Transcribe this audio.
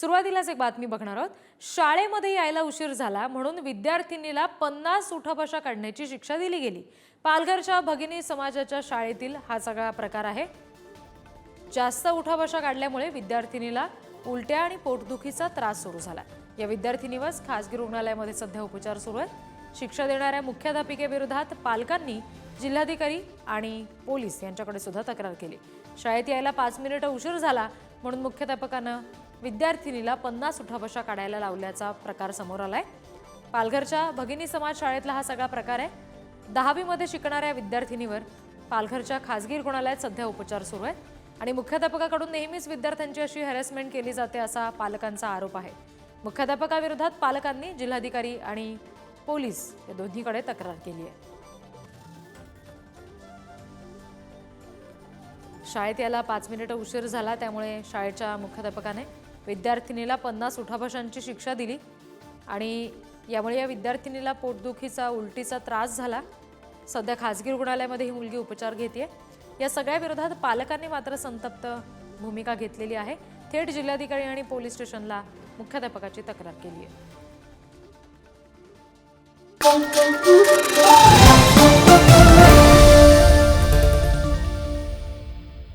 सुरुवातीलाच एक बातमी बघणार आहोत. शाळेमध्ये यायला उशीर झाला म्हणून विद्यार्थिनीला पन्नास उठापशा काढण्याची शिक्षा दिली गेली. पालघरच्या भगिनी समाजाच्या शाळेतील हा सगळा प्रकार आहे. जास्त उठाबशा काढल्यामुळे विद्यार्थिनीला उलट्या आणि पोटदुखीचा त्रास सुरू झाला. या विद्यार्थिनीवर खासगी रुग्णालयामध्ये सध्या उपचार सुरू आहेत. शिक्षा देणाऱ्या मुख्याध्यापिकेविरोधात पालकांनी जिल्हाधिकारी आणि पोलीस यांच्याकडे सुद्धा तक्रार केली. शाळेत यायला पाच मिनिटं उशीर झाला म्हणून मुख्याध्यापकानं विद्यार्थिनीला पन्नास उठाबशा काढायला लावल्याचा प्रकार समोर आलाय. पालघरच्या भगिनी समाज शाळेतला हा सगळा प्रकार आहे. दहावीमध्ये शिकणाऱ्या विद्यार्थिनीवर पालघरच्या खासगी रुग्णालयात सध्या उपचार सुरू आहेत. आणि मुख्याध्यापकाकडून नेहमीच विद्यार्थ्यांची अशी हॅरेसमेंट केली जाते असा पालकांचा आरोप आहे. मुख्याध्यापकाविरोधात पालकांनी जिल्हाधिकारी आणि पोलीस या दोन्हीकडे तक्रार केली आहे. शाळेत याला पाच मिनिटं उशीर झाला त्यामुळे शाळेच्या मुख्याध्यापकाने विद्यार्थिनीला पन्नास उठाभाषांची शिक्षा दिली आणि यामुळे या विद्यार्थिनीला पोटदुखीचा उलटीचा त्रास झाला. सध्या खाजगी रुग्णालयामध्ये ही मुलगी उपचार घेते या सगळ्या विरोधात पालकांनी मात्र संतप्त भूमिका घेतलेली आहे. थेट जिल्हाधिकारी आणि पोलीस स्टेशनला मुख्याध्यापकाची तक्रार केली आहे